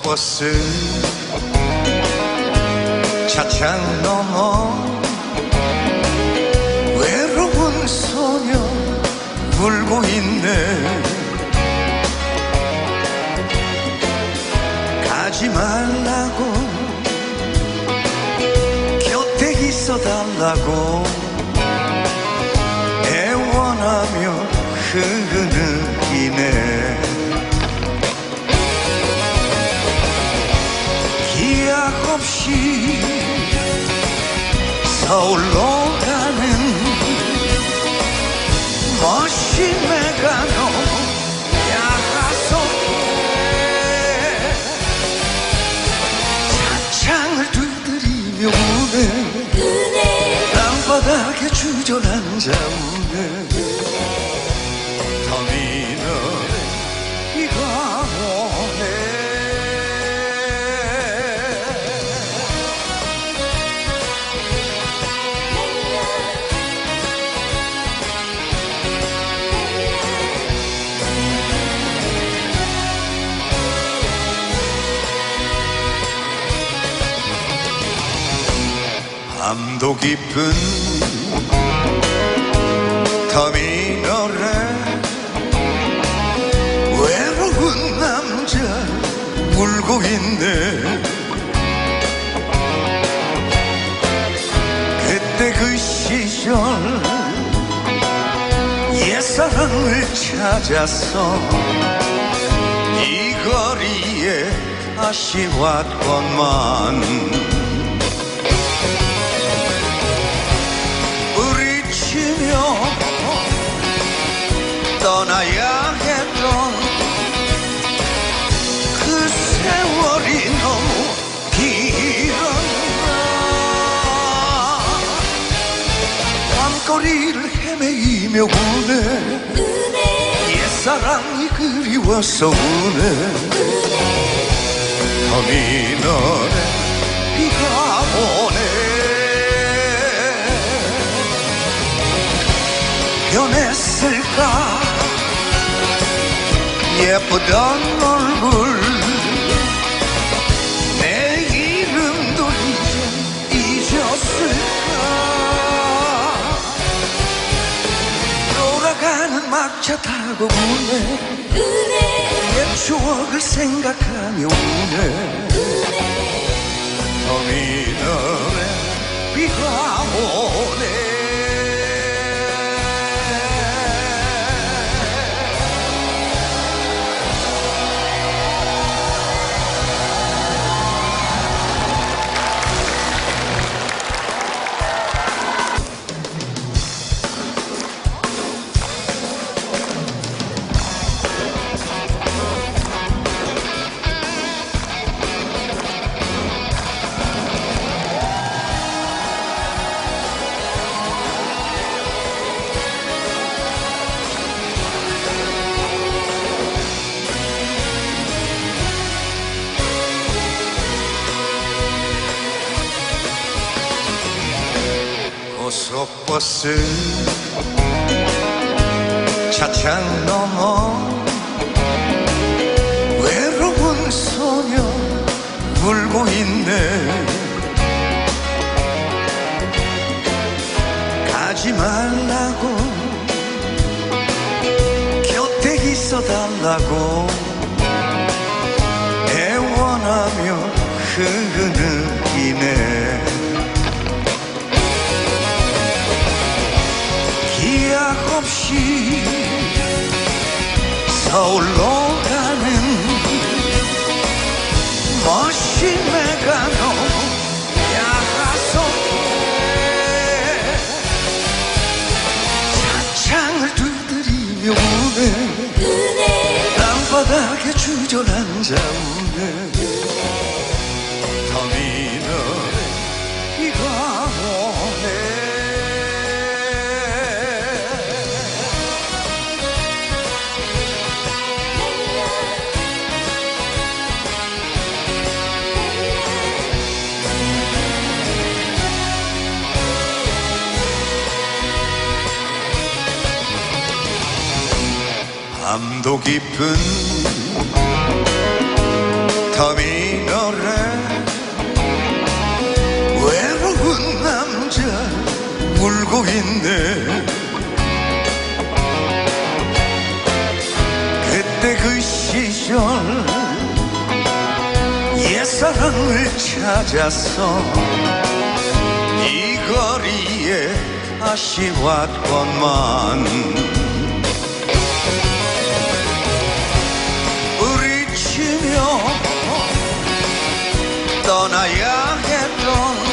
고속버스 차창 넘어 외로운 소녀 울고 있네. 가지 말라고 곁에 있어 달라고 애원하며 흐느끼네 없이 서울로 가는 멋진 메가노 야속해 차창을 두드리며 우네 땅바닥에 주저앉아 우네 밤도 깊은 터미널에 외로운 남자 울고 있네. 그때 그 시절 옛사랑을 찾아서 이 거리에 다시 왔건만 했던 그 세월이 너무 길었나? 밤거리를 헤매이며 우네. 옛사랑이 그리워서 우네. 터미널에 비가 오네. 변했을 예쁘던 얼굴. 내 이름도 이제 잊었을까? 돌아가는 막차 타고 우네. 옛 추억을 생각하며 우네. 터미널에 비가 오네 고속버스 차창 넘어 외로운 소녀 울고 있네. 가지 말라고 곁에 있어 달라고 애원하며 흐느 기약 없이 서울로 가는 멋진 메가노 야속해 차창을 두드리며 우네 땅바닥에 주저앉아 밤도 깊은 터미널에 외로운 남자 울고 있네. 그때 그 시절 옛사랑을 찾아서 이 거리에 다시 왔건만. 떠나야 했